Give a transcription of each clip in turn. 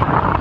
you.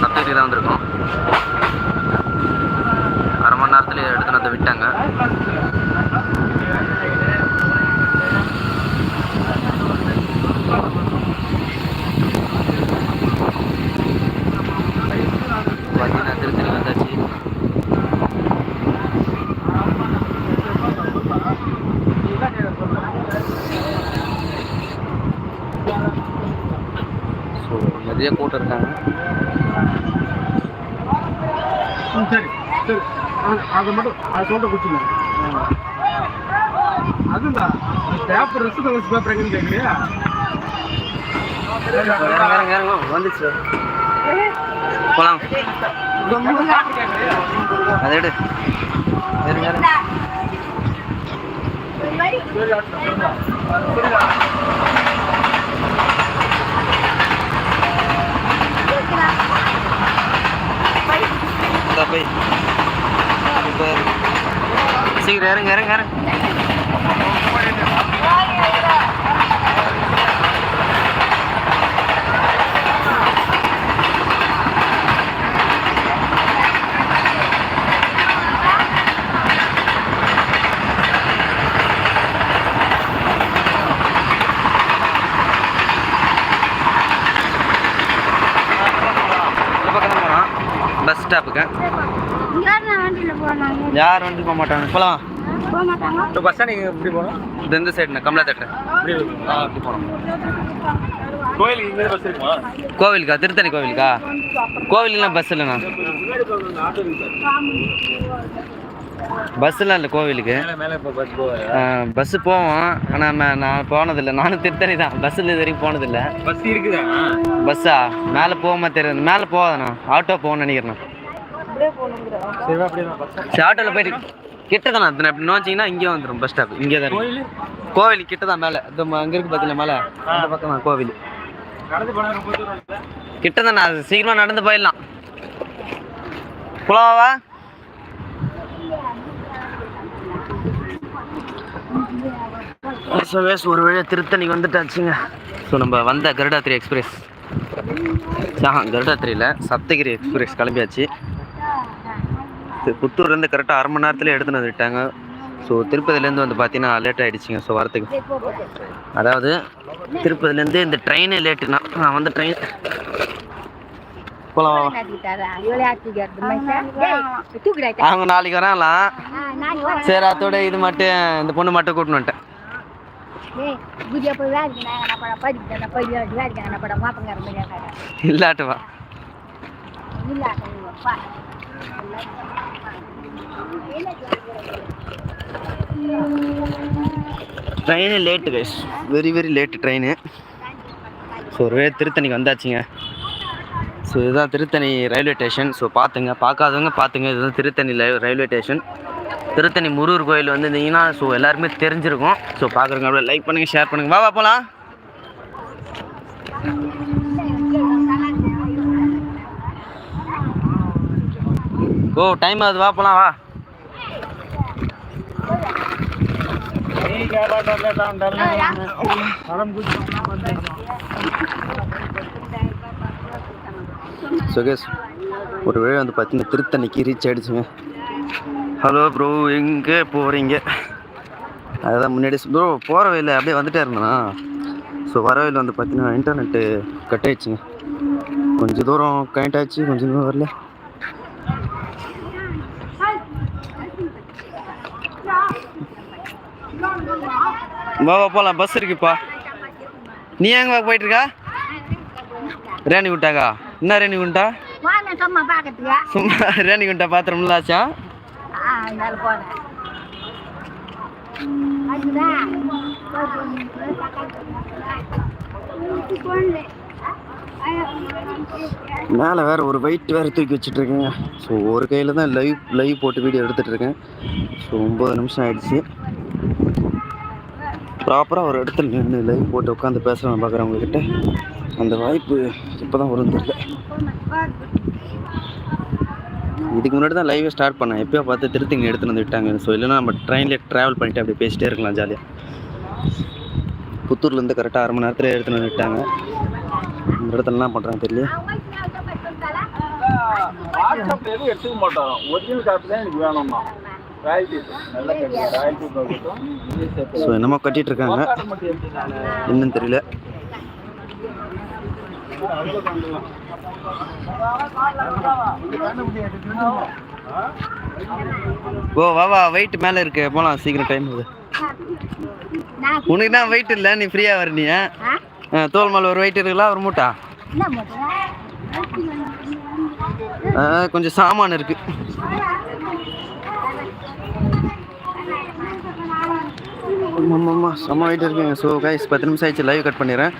சப்ஜெக்ட்டுக்கு தான் வந்திருக்கோம். ம், சரி சரி. அது- அதை மட்டும் அதை சொல்லிட்டு குடிச்சுங்க அதுதான் பேப்பர் ரிஸ்க் கலர்ஸ் பேப்பர் எங்கன்னு கேட்குறியா வந்துச்சு. போலாம். அதை எடு. இருங்க, Sarap eh. Kasi, garang, garang. ஸ்டாப்புக்கு? யார் வண்டி போக மாட்டாங்க? போகலாம் போக மாட்டாங்க? இப்போ பஸ் ஸ்டாண்ட் எப்படி போகணும் இது இந்த சைடுண்ணா கமலா தேட்டர் இப்படி ஆ அப்படி போகணும் கோவிலுக்கா? திருத்தணி கோவிலுக்கா? கோவிலுக்குலாம் பஸ் இல்லைண்ணா. முன்னாடி போகணும் ஆட்டோ இருக்கு பஸ்ஸெலாம் இல்லை கோவிலுக்கு. மேலே மேலே இப்போ பஸ் போவேன் பஸ்ஸு போவோம். ஆனால் நான் போனதில்லை. நானும் திருத்தணி தான். பஸ்ஸில் இது வரைக்கும் போனதில்லை. பஸ் இருக்குதா? பஸ்ஸா மேலே போகாம தெரியாது. மேலே போகாதண்ணா. ஆட்டோ போகணும்னு நினைக்கிறேண்ணா. சரி ஆட்டோவில் போயிட்டு கிட்ட தானே அது இப்படி நோச்சிங்கன்னா இங்கே வந்துடும் பஸ் ஸ்டாப் இங்கே தான் கோவில் கிட்ட தான் மேலே. இது அங்கே இருக்கு பார்த்தீங்களா மேலே? அந்த பக்கம் தான் கோவில். கிட்ட தானே அது சீக்கிரமாக நடந்து போயிடலாம். குளவாவா ஸோ வேஸ் ஒரு வழியாக திருத்தணிக்கு வந்துட்டாச்சுங்க. ஸோ நம்ம வந்த கருடாத்திரி எக்ஸ்பிரஸ். ஆஹா கருடாத்திரியில் சப்தகிரி எக்ஸ்பிரஸ் கிளம்பியாச்சு. புத்தூர்லேருந்து கரெக்டாக அரை மணி நேரத்தில் எடுத்துன்னு வந்து விட்டாங்க ஸோ திருப்பதிலேருந்து வந்து பார்த்தீங்கன்னா லேட் ஆகிடுச்சிங்க ஸோ வரத்துக்கு. அதாவது திருப்பதிலேருந்து இந்த ட்ரெயினே லேட்டுனா நான் வந்து ட்ரெயின் போகலாம் அவங்க நாளைக்கு வராங்களாம் சரி அதோட இது மட்டும் இந்த பொண்ணு மட்டும் கூட்டின்னு வந்துட்டேன். இல்லாட்டுவா. Train late guys very very late train so ஒரு திருத்தணிக்கு வந்தாச்சுங்க. ஸோ இதுதான் திருத்தணி ரயில்வே ஸ்டேஷன் ஸோ பார்த்துங்க பார்க்காதவங்க பார்த்துங்க இதுதான் திருத்தணி ரயில்வே ஸ்டேஷன் திருத்தணி முருகர் கோயில் வந்து இருந்தீங்கன்னா ஸோ எல்லாருமே தெரிஞ்சிருக்கும். ஸோ பார்க்குறவங்க அப்படியே லைக் பண்ணுங்கள் ஷேர் பண்ணுங்கள் வா வா போகலாம் ஓ டைம் ஆகுது வா போகலாம் வா. சுகேஷ் ஒரு வழி வந்து பார்த்தீங்கன்னா திருத்தணிக்கு ரீச் ஆகிடுச்சுங்க ஹலோ ப்ரோ எங்கே போகிறீங்க அதுதான் முன்னாடி ப்ரோ போகிற வழியில் அப்படியே வந்துட்டே இருந்தேனா? ஸோ வர வழியில் வந்து பார்த்தீங்கன்னா இன்டர்நெட்டு கட் ஆயிடுச்சுங்க கொஞ்சம் தூரம் கனெக்ட் ஆச்சு கொஞ்சம் தூரம் வரல. வா வா போகலாம் பஸ் இருக்குப்பா. நீ எங்கே போயிட்டு இருக்கா? ரேணி குண்டாக்கா என்ன ரேணி குண்டா சும்மா ரேணி குண்டா பாத்திரம்ல ஆச்சா? மேலே வேற ஒரு வெயிட் வேற தூக்கி வச்சுட்டு இருக்கேங்க ஸோ ஒரு கையில் தான் லைவ் லைவ் போட்டு வீடியோ எடுத்துட்டு இருக்கேன் ஸோ ஒம்பது நிமிஷம் ஆயிடுச்சு. ப்ராப்பராக ஒரு இடத்துல நின்று லைவ் போட்டு உட்காந்து பேசலாம் பார்க்குறவங்க கிட்ட அந்த வாய்ப்பு இப்போ தான் வரும் தெரியல இதுக்கு முன்னாடி தான் லைவை ஸ்டார்ட் பண்ணேன். எப்போயோ பார்த்து திருத்தி இங்கே எடுத்துன்னு வந்து விட்டாங்க ஸோ இல்லைன்னா நம்ம ட்ரெயினில் ட்ராவல் பண்ணிட்டு அப்படியே பேசிட்டே இருக்கலாம் ஜாலியாக புத்தூர்லேருந்து கரெக்டாக அரை மணி நேரத்தில் எடுத்துன்னு வந்து விட்டாங்க. இந்த இடத்துல என்ன பண்ணுறாங்க தெரியல எதுவும் எடுத்துக்க மாட்டோம். ஒரிஜினல் காப்பி தான் எனக்கு வேணும்னா ஸோ என்னமோ கட்டிட்டு இருக்காங்க என்னன்னு தெரியல. ஓ வா வா வெயிட் மேலே இருக்கு. போலாம் சீக்கிரம் டைம் ஆகுது உனக்கு தான் வெயிட் இல்லை? நீ ஃப்ரீயாக வரணிய தோல் மேலே ஒரு வெயிட் இருக்குல்ல ஒரு மூட்டா? என்ன மூட்டை? ஆ, கொஞ்சம் சாமான் இருக்கு. ஆமாம் ஆமாம் செம்ம வெயிட் இருக்குங்க. ஸோ கைஸ் பத்து நிமிஷம் ஆயிடுச்சு. லைவ் கட் பண்ணிடுறேன்.